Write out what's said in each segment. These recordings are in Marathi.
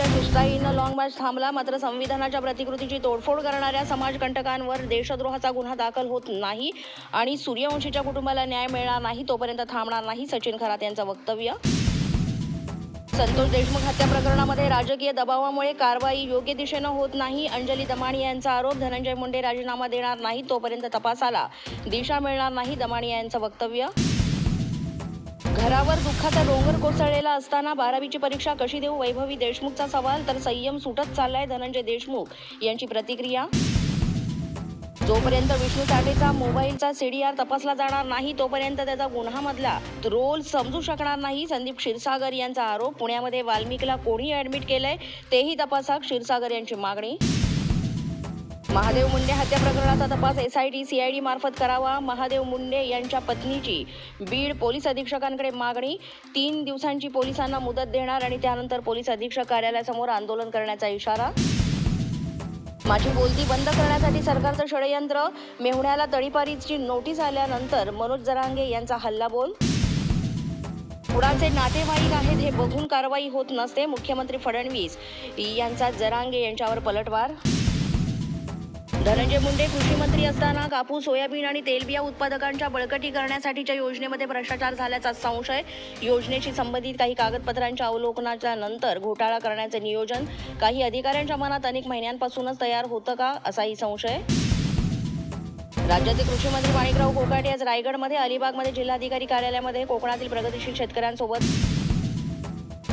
लॉंग मार्च थांबला. मात्र संविधानाच्या प्रतिकृतीची तोडफोड करणाऱ्या समाजकंटकांवर देशद्रोहाचा गुन्हा दाखल होत नाही आणि सूर्यवंशीच्या कुटुंबाला न्याय मिळणार नाही तोपर्यंत थांबणार नाही सचिन खरात यांचं वक्तव्य. संतोष देशमुख हत्या प्रकरणामध्ये राजकीय दबावामुळे कारवाई योग्य दिशेनं होत नाही. अंजली दमाणी यांचा आरोप धनंजय मुंडे राजीनामा देणार नाही तोपर्यंत तपासाला दिशा मिळणार नाही दमाणी यांचं वक्तव्य. घरावर दुःखाचा डोंगर कोसळलेला असताना बारावीची परीक्षा कशी देऊ? वैभवी देशमुखचा सवाल तर संयम सुटत चाललाय धनंजय देशमुख. यांची प्रतिक्रिया? जोपर्यंत विष्णू साठेचा मोबाईलचा सीडीआर तपासला जाणार नाही तोपर्यंत त्याचा गुन्हामधला रोल समजू शकणार नाही संदीप क्षीरसागर यांचा आरोप. पुण्यामध्ये वाल्मिकला कोणी ऍडमिट केलंय तेही तपासा. क्षीरसागर यांची मागणी? महादेव मुंडे हत्या प्रकरणाचा तपास एसआयटी सीआयडी मार्फत करावा. महादेव मुंडे यांच्या पत्नीची बीड पोलीस अधीक्षकांकडे मागणी. तीन दिवसांची पोलिसांना मुदत देणार आणि त्यानंतर पोलीस अधीक्षक कार्यालयासमोर आंदोलन करण्याचा इशारा. माझी बोलती बंद करण्यासाठी सरकारचं षडयंत्र. मेहुण्याला तडीपारीची नोटीस आल्यानंतर मनोज जरांगे यांचा हल्लाबोल कुणाचे नातेवाईक आहेत हे बघून कारवाई होत नसते मुख्यमंत्री फडणवीस यांचा जरांगे यांच्यावर पलटवार. धनंजय मुंडे कृषी मंत्री असताना कापूस सोयाबीन आणि तेलबिया उत्पादकांच्या बळकटी करण्यासाठीच्या योजनेमध्ये भ्रष्टाचार झाल्याचा संशय. योजनेशी संबंधित काही कागदपत्रांच्या अवलोकनाच्या नंतर घोटाळा करण्याचे नियोजन. काही अधिकाऱ्यांच्या मनात अनेक महिन्यांपासूनच तयार होतं का असाही संशय? राज्याचे कृषी मंत्री माणिकराव कोकाटे आज रायगडमध्ये अलिबागमध्ये जिल्हाधिकारी कार्यालयामध्ये कोकणातील प्रगतीशील शेतकऱ्यांसोबत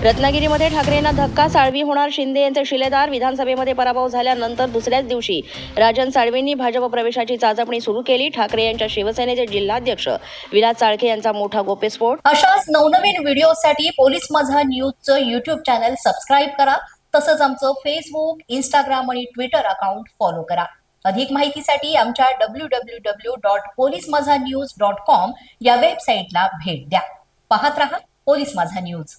रत्नागिरीमध्ये ठाकरेंना धक्का साळवी होणार शिंदे यांचे शिलेदार विधानसभेमध्ये पराभव झाल्यानंतर दुसऱ्याच दिवशी राजन साळवींनी भाजप प्रवेशाची चाचपणी सुरू केली. ठाकरे यांच्या शिवसेनेचे जिल्हाध्यक्ष विलास चाळके यांचा मोठा गोप्यस्फोट अशाच नवनवीन व्हिडिओसाठी पोलीस माझा न्यूजचं युट्यूब चॅनल सबस्क्राईब करा. तसंच आमचं फेसबुक इंस्टाग्राम आणि ट्विटर अकाउंट फॉलो करा. अधिक माहितीसाठी आमच्या W W W dot police Majha news dot com या वेबसाईटला भेट द्या. पाहत रहा पोलीस माझा न्यूज.